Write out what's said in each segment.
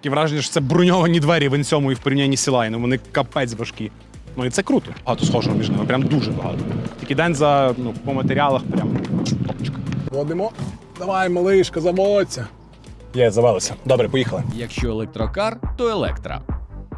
Таке враження, що це броньовані двері в інцьому і в порівнянні з Сілайну. Вони капець важкі. Ну і це круто. Багато схожого між ними, прям дуже багато. Тільки Денза ну, по матеріалах прям топочка. Водимо. Давай, малишка, заводься. Є, завелися. Добре, поїхали. Якщо електрокар, то електра.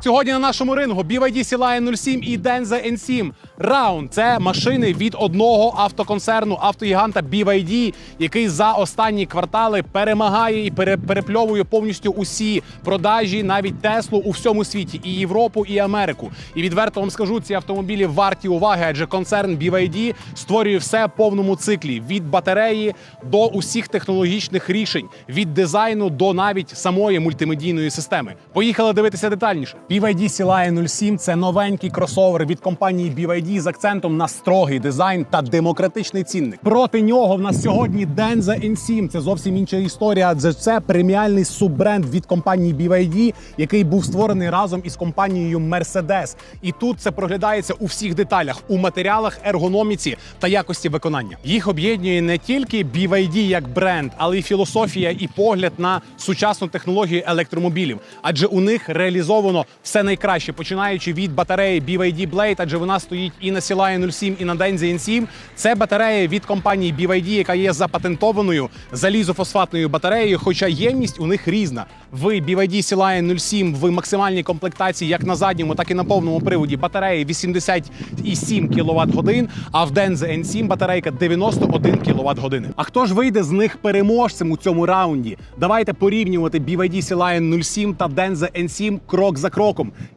Сьогодні на нашому рингу BYD Sea 07 і Denza N7. Раунд це машини від одного автоконцерну автогіганта BYD, який за останні квартали перемагає і пере- перепльовує повністю усі продажі, навіть Теслу у всьому світі, і Європу, і Америку. І відверто вам скажу, ці автомобілі варті уваги, адже концерн BYD створює все в повному циклі: від батареї до усіх технологічних рішень, від дизайну до навіть самої мультимедійної системи. Поїхали дивитися детальніше. BYD Sea 07 – це новенький кросовер від компанії BYD з акцентом на строгий дизайн та демократичний цінник. Проти нього в нас сьогодні Denza N7. Це зовсім інша історія. адже це преміальний суббренд від компанії BYD, який був створений разом із компанією Mercedes. І тут це проглядається у всіх деталях, у матеріалах, ергономіці та якості виконання. Їх об'єднує не тільки BYD як бренд, але й філософія і погляд на сучасну технологію електромобілів. Адже у них реалізовано все найкраще, починаючи від батареї BYD Blade, адже вона стоїть і на Sea 07, і на Denza N7. Це батарея від компанії BYD, яка є запатентованою залізофосфатною батареєю, хоча ємність у них різна. В BYD Sea 07 в максимальній комплектації як на задньому, так і на повному приводі батареї 87 кВт годин, а в Denza N7 батарейка 91 кВт години. А хто ж вийде з них переможцем у цьому раунді? Давайте порівнювати BYD Sea 07 та Denza N7 крок за кроком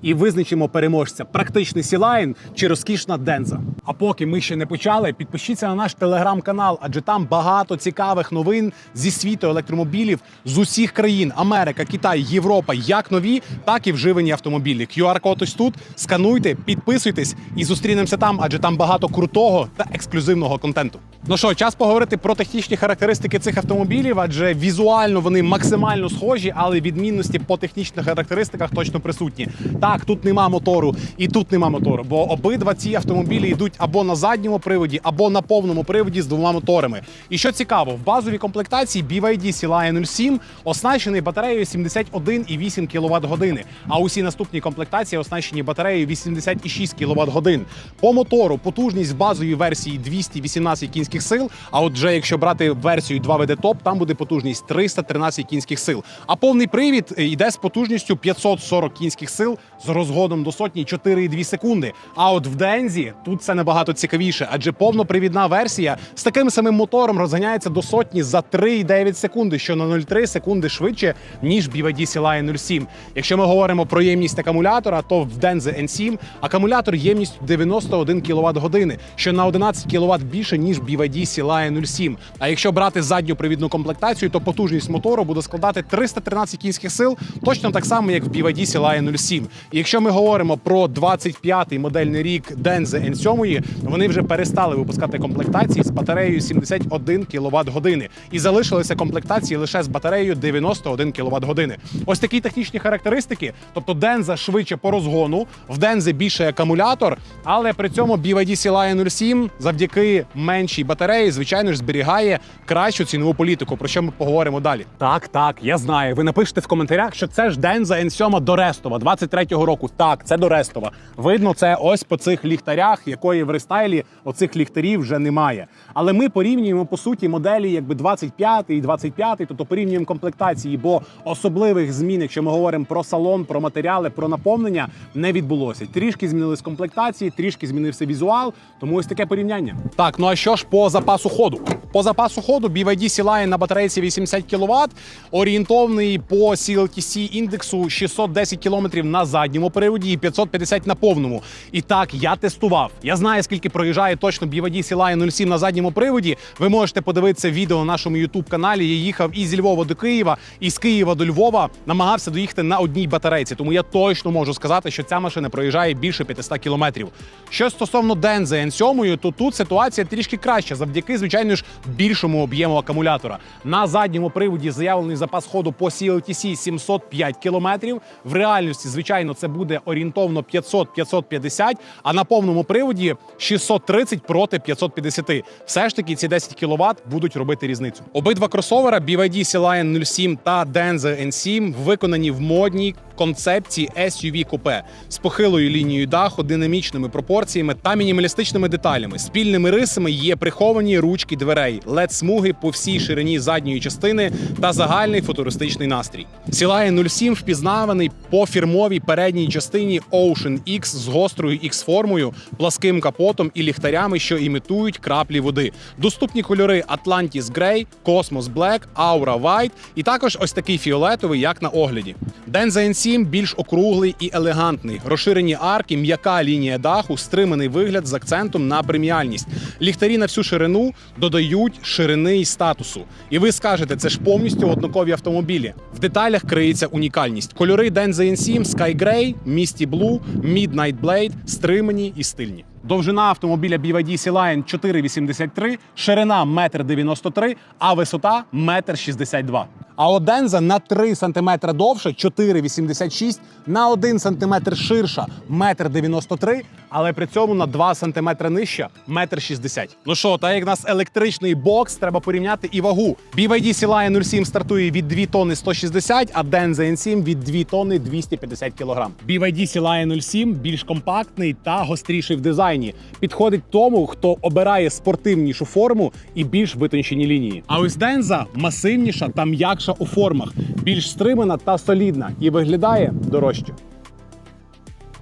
і визначимо переможця: практичний Sea чи розкішна Денза. А поки ми ще не почали, підпишіться на наш телеграм-канал, адже там багато цікавих новин зі світу електромобілів з усіх країн: Америка, Китай, Європа, як нові, так і вживані автомобілі. QR-код ось тут. Скануйте, підписуйтесь і зустрінемося там, адже там багато крутого та ексклюзивного контенту. Ну що, час поговорити про технічні характеристики цих автомобілів, адже візуально вони максимально схожі, але відмінності по технічних характеристиках точно присутні. Так, тут нема мотору, і тут нема мотору, бо обидва ці автомобілі йдуть або на задньому приводі, або на повному приводі з двома моторами. І що цікаво, в базовій комплектації BYD Sea 07 оснащений батареєю 71,8 кВт години, а усі наступні комплектації оснащені батареєю 86 кВт годин. По мотору потужність в базовій версії 218 кінських сил. А от вже якщо брати версію 2WD Top, там буде потужність 313 кінських сил. А повний привід е, йде з потужністю 540 кінських сил з розгоном до сотні 4,2 секунди. А от в Дензі тут це набагато цікавіше, адже повнопривідна версія з таким самим мотором розганяється до сотні за 3,9 секунди, що на 0,3 секунди швидше ніж BYD Sea 07. Якщо ми говоримо про ємність акумулятора, то в Denza N7 акумулятор ємністю 91 кВт години, що на 11 кВт більше ніж BYD Sea 07. А якщо брати задню привідну комплектацію, то потужність мотору буде складати 313 кінських сил, точно так само, як в BYD Sea 07. І якщо ми говоримо про 25-й модельний рік Denza N7, вони вже перестали випускати комплектації з батареєю 71 кВт години і залишилися комплектації лише з батареєю 91 кВт години. Ось такі технічні характеристики. Тобто Денза швидше по розгону, в Дензи більше акумулятор, але при цьому BYD Sea 07 завдяки меншій батареї, звичайно ж, зберігає кращу цінову політику, про що ми поговоримо далі. Так, так, я знаю. Ви напишете в коментарях, що це ж Денза N7 до Рестова 23-го року. Так, це до Рестова. Видно це ось по цих ліхтарях, якої в рестайлі оцих ліхтарів вже немає. Але ми порівнюємо по суті моделі, якби 25 і 25, тобто порівнюємо комплектації, бо особливих змін, якщо ми говоримо про салон, про матеріали, про наповнення, не відбулося. Трішки змінились комплектації, трішки змінився візуал. Тому ось таке порівняння. Так, ну а що ж по запасу ходу? По запасу ходу BYD Sea на батарейці 80 кВт, орієнтовний по CLTC індексу 610 км на задньому приводі і 550 на повному. І так, я тестував. Я знаю, скільки проїжджає точно BYD Sea 07 на задньому приводі. Ви можете подивитися відео на нашому youtube каналі. Я їхав із Львова до Києва, і з Києва до Львова намагався доїхати на одній батарейці. Тому я точно можу сказати, що ця машина проїжджає більше 500 кілометрів. Що стосовно Denza N7, то тут ситуація трішки краща, завдяки, звичайно ж, більшому об'єму акумулятора. На задньому приводі заявлений запас ходу по CLTC 705 кілометрів. В реальності потужності, звичайно, це буде орієнтовно 500-550, а на повному приводі 630 проти 550. Все ж таки ці 10 кВт будуть робити різницю. Обидва кросовера BYD C-Lion 07 та Denza N7 виконані в модній концепції SUV купе з похилою лінією даху, динамічними пропорціями та мінімалістичними деталями. Спільними рисами є приховані ручки дверей, led смуги по всій ширині задньої частини та загальний футуристичний настрій. Lion 07 впізнаваний по фірмовій передній частині Ocean X з гострою X-формою, пласким капотом і ліхтарями, що імітують краплі води. Доступні кольори Atlantis Grey, Cosmos Black, Aura White і також ось такий фіолетовий, як на огляді. Denza N7 більш округлий і елегантний. Розширені арки, м'яка лінія даху, стриманий вигляд з акцентом на преміальність. Ліхтарі на всю ширину додають ширини й статусу. І ви скажете, це ж повністю однакові автомобілі. В деталях криється унікальність. Кольори Denza N7 Sky Grey, Misty Blue, Midnight Blade стримані і стильні. Довжина автомобіля BYD Lion 4,83, ширина 1,93 м, а висота 1,62 м. А от Денза на 3 см довше 4,86, на 1 см ширша 1,93 м, але при цьому на 2 см нижча 1,60 м. Ну що, так як в нас електричний бокс, треба порівняти і вагу. BYD Sea 07 стартує від 2 тонни 160, а Denza N7 від 2 тонни 250 кг. BYD Sea Lion 07 більш компактний та гостріший в дизайні. Підходить тому, хто обирає спортивнішу форму і більш витончені лінії. А ось Денза масивніша та м'якша у формах, більш стримана та солідна і виглядає дорожче.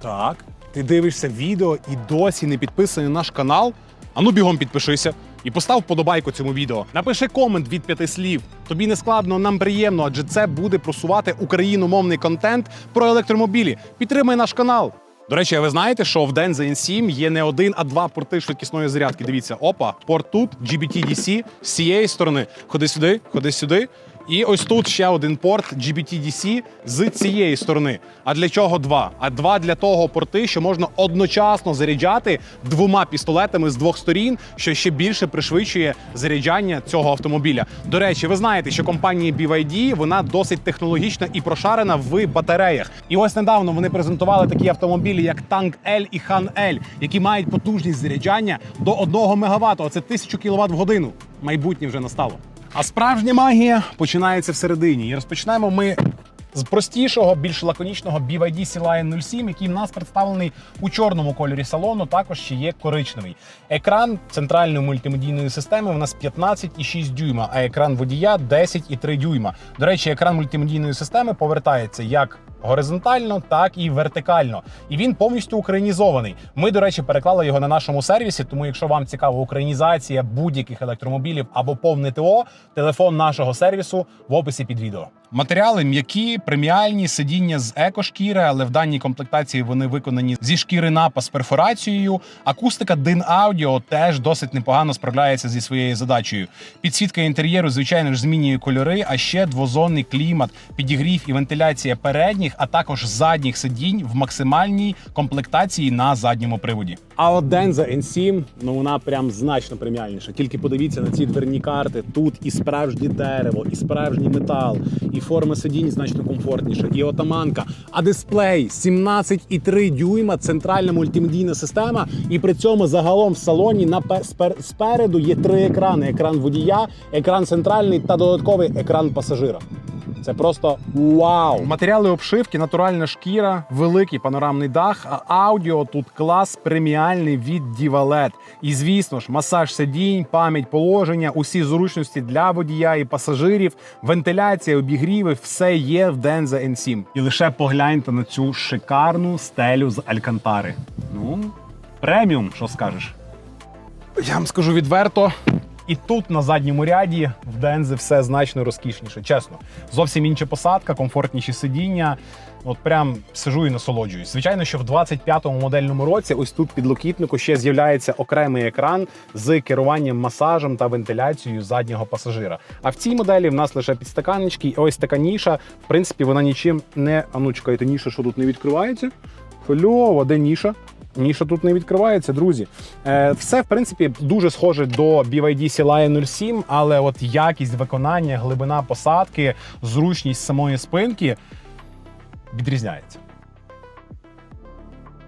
Так, ти дивишся відео і досі не підписаний на наш канал. Ану бігом підпишися і постав вподобайку цьому відео. Напиши комент від п'яти слів. Тобі не складно, нам приємно, адже це буде просувати україномовний контент про електромобілі. Підтримай наш канал. До речі, ви знаєте, що в Denza N7 є не один, а два порти швидкісної зарядки. Дивіться, опа, порт тут, GBT-DC, з цієї сторони. Ходи сюди, ходи сюди. І ось тут ще один порт GBT-DC з цієї сторони. А для чого два? А два для того порти, що можна одночасно заряджати двома пістолетами з двох сторін, що ще більше пришвидшує заряджання цього автомобіля. До речі, ви знаєте, що компанія BYD вона досить технологічна і прошарена в батареях. І ось недавно вони презентували такі автомобілі, як Tank L і Han L, які мають потужність заряджання до 1 МВт. Оце 1000 кВт в годину. Майбутнє вже настало. А справжня магія починається всередині. І розпочнемо ми з простішого, більш лаконічного BYD Lion 07, який в нас представлений у чорному кольорі салону. Також ще є коричневий. Екран центральної мультимедійної системи у нас 15,6 дюйма, а екран водія 10,3 дюйма. До речі, екран мультимедійної системи повертається як горизонтально, так і вертикально. І він повністю українізований. Ми, до речі, переклали його на нашому сервісі. Тому, якщо вам цікава українізація будь-яких електромобілів або повне ТО, телефон нашого сервісу в описі під відео. Матеріали м'які, преміальні, сидіння з екошкіри, але в даній комплектації вони виконані зі шкіри напа з перфорацією. Акустика Din Audio теж досить непогано справляється зі своєю задачею. Підсвітка інтер'єру, звичайно ж, змінює кольори, а ще двозонний клімат, підігрів і вентиляція передніх, а також задніх сидінь в максимальній комплектації на задньому приводі. А от Denza N7, ну вона прям значно преміальніша. Тільки подивіться на ці дверні карти. Тут і справжнє дерево, і справжній метал, і форма сидінь значно комфортніше. і отаманка. А дисплей 17,3 дюйма, центральна мультимедійна система. І при цьому загалом в салоні на пе- спер- спереду є три екрани: екран водія, екран центральний та додатковий екран пасажира. Це просто вау! Матеріали обшивки, натуральна шкіра, великий панорамний дах, а аудіо тут клас преміальний від Divalet. І звісно ж, масаж сидінь, пам'ять положення, усі зручності для водія і пасажирів, вентиляція, обігріви, все є в Denza N7. І лише погляньте на цю шикарну стелю з алькантари. Ну, преміум, що скажеш? Я вам скажу відверто. І тут на задньому ряді в Дензи все значно розкішніше. Чесно, зовсім інша посадка, комфортніші сидіння. От прям сижу і насолоджуюсь. Звичайно, що в 25-му модельному році ось тут під локітнику ще з'являється окремий екран з керуванням масажем та вентиляцією заднього пасажира. А в цій моделі в нас лише підстаканнички, і ось така ніша. В принципі, вона нічим не. А ну чекайте, ніша, що тут не відкривається. Хольово, де ніша? Ніша тут не відкривається, друзі. Е, все, в принципі, дуже схоже до BYD Sea 07, але от якість виконання, глибина посадки, зручність самої спинки відрізняється.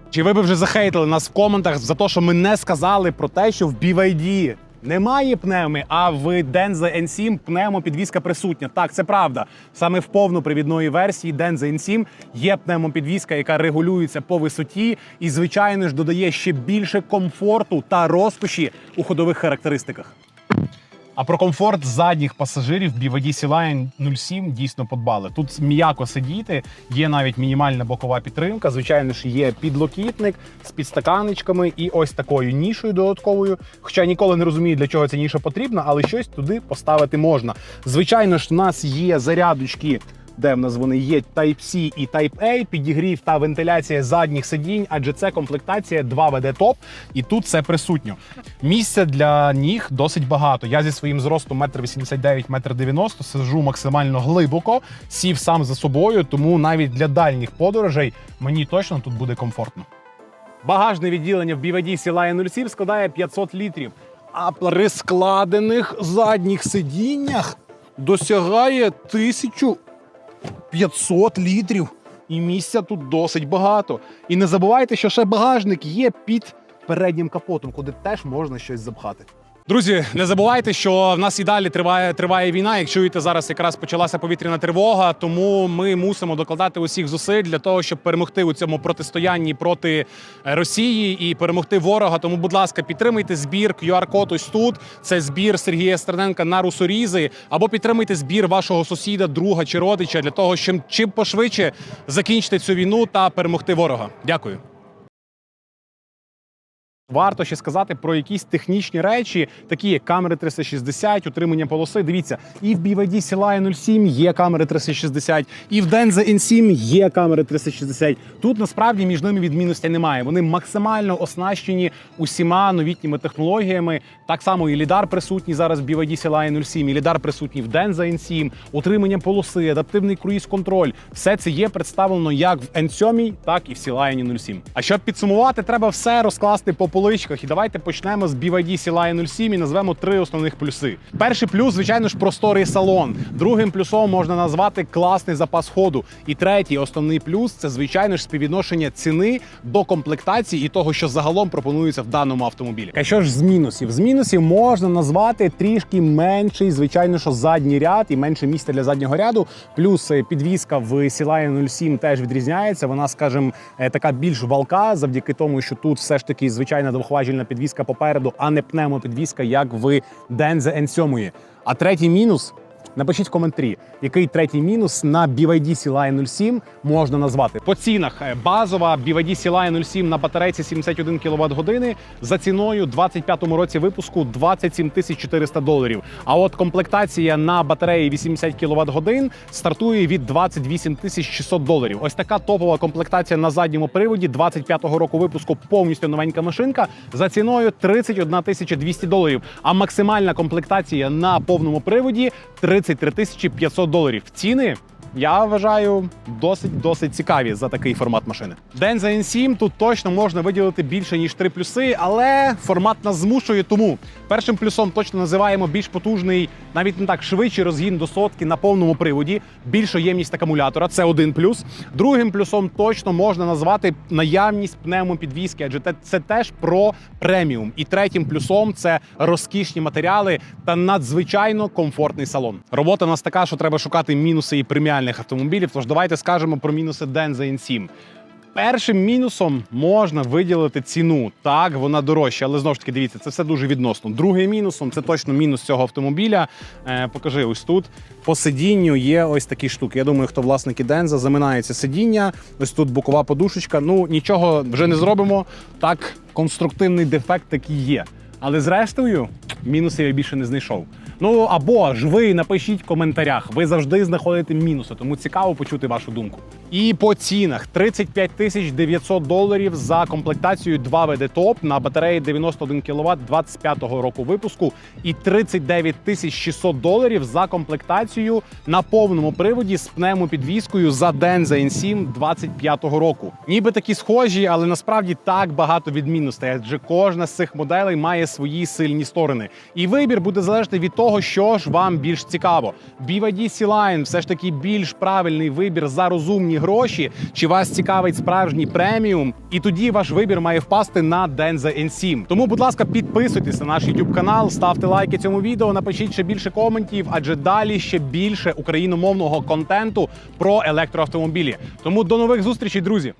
Чи ви б вже захейтили нас в коментах за те, що ми не сказали про те, що в BYD немає пневми, а в Denza N7 пневмопідвізка присутня. Так, це правда. Саме в повнопривідної версії Denza N7 є пневмопідвізка, яка регулюється по висоті і, звичайно ж, додає ще більше комфорту та розкоші у ходових характеристиках. А про комфорт задніх пасажирів BYD C-Line 07 дійсно подбали. Тут м'яко сидіти, є навіть мінімальна бокова підтримка. Звичайно ж, є підлокітник з підстаканечками і ось такою нішою додатковою. Хоча ніколи не розумію, для чого ця ніша потрібна, але щось туди поставити можна. Звичайно ж, у нас є зарядочки. Де в нас вони є Type-C і Type-A, підігрів та вентиляція задніх сидінь, адже це комплектація 2 WD топ, і тут це присутньо. Місця для ніг досить багато. Я зі своїм зростом 1,89 м, 1,90 м сиджу максимально глибоко, сів сам за собою, тому навіть для дальніх подорожей мені точно тут буде комфортно. Багажне відділення в Sea Lion 07 складає 500 літрів, а при складених задніх сидіннях досягає 1500 літрів. І місця тут досить багато. І не забувайте, що ще багажник є під переднім капотом, куди теж можна щось запхати. Друзі, не забувайте, що в нас і далі триває триває війна. Як чуєте, зараз якраз почалася повітряна тривога, тому ми мусимо докладати усіх зусиль для того, щоб перемогти у цьому протистоянні проти е, Росії і перемогти ворога. Тому, будь ласка, підтримайте збір QR-код ось тут. Це збір Сергія Стерненка на русорізи, або підтримайте збір вашого сусіда, друга чи родича для того, щоб чим пошвидше закінчити цю війну та перемогти ворога. Дякую. Варто ще сказати про якісь технічні речі, такі як камери 360, утримання полоси. Дивіться, і в BYD Lion 07 є камери 360, і в Denza N7 є камери 360. Тут насправді між ними відмінностей немає. Вони максимально оснащені усіма новітніми технологіями. Так само і лідар присутній зараз в BYD Lion 07, і лідар присутній в Denza N7, утримання полоси, адаптивний круїз-контроль. Все це є представлено як в N7, так і в Lion 07. А щоб підсумувати, треба все розкласти по поличках. І давайте почнемо з BYD Lion 07 і назвемо три основних плюси. Перший плюс, звичайно ж, просторий салон. Другим плюсом можна назвати класний запас ходу. І третій основний плюс це звичайно ж співвідношення ціни до комплектації і того, що загалом пропонується в даному автомобілі. А що ж з мінусів? З мінусів можна назвати трішки менший, звичайно, що задній ряд і менше місця для заднього ряду. Плюс е, підвізка в Sea 07 теж відрізняється. Вона, скажімо, е, така більш валка, завдяки тому, що тут все ж таки звичайна двохважільна підвізка попереду, а не пневмопідвіска, як в Denza N7. А третій мінус. Напишіть в коментарі, який третій мінус на BYD Lion 07 можна назвати. По цінах е, базова BYD Lion 07 на батарейці 71 кВт за ціною у 25-му році випуску 27 тисяч 400 доларів. А от комплектація на батареї 80 кВт годин стартує від 28 тисяч 600 доларів. Ось така топова комплектація на задньому приводі 25-го року випуску повністю новенька машинка за ціною 31 тисяча 200 доларів. А максимальна комплектація на повному приводі 33 тисячі 500 доларів. Ціни. Я вважаю досить досить цікаві за такий формат машини. День за N7 тут точно можна виділити більше ніж три плюси, але формат нас змушує. Тому першим плюсом точно називаємо більш потужний, навіть не так швидший розгін до сотки на повному приводі, більша ємність акумулятора. Це один плюс. Другим плюсом точно можна назвати наявність пневмопідвізки, адже це теж про преміум. І третім плюсом це розкішні матеріали та надзвичайно комфортний салон. Робота у нас така, що треба шукати мінуси і преміальних автомобілів. Тож давайте скажемо про мінуси Denza N7. Першим мінусом можна виділити ціну. Так, вона дорожча, але знову ж таки, дивіться, це все дуже відносно. Другим мінусом це точно мінус цього автомобіля. Е, покажи ось тут. По сидінню є ось такі штуки. Я думаю, хто власники Денза заминається сидіння. Ось тут бокова подушечка. Ну нічого вже не зробимо. Так, конструктивний дефект такий є. Але зрештою, мінусів я більше не знайшов. Ну або ж ви напишіть в коментарях. Ви завжди знаходите мінуси, тому цікаво почути вашу думку. І по цінах 35 тисяч 900 доларів за комплектацію 2 ВД топ на батареї 91 кВт 25-го року випуску, і 39 тисяч 600 доларів за комплектацію на повному приводі з пневмопідвіскою за Denza N7 25-го року. Ніби такі схожі, але насправді так багато відмінностей, адже кожна з цих моделей має свої сильні сторони. І вибір буде залежати від того, що ж вам більш цікаво. BYD C-Line все ж таки більш правильний вибір за розумні гроші. Чи вас цікавить справжній преміум? І тоді ваш вибір має впасти на Denza N7. Тому, будь ласка, підписуйтесь на наш YouTube канал, ставте лайки цьому відео, напишіть ще більше коментів, адже далі ще більше україномовного контенту про електроавтомобілі. Тому до нових зустрічей, друзі!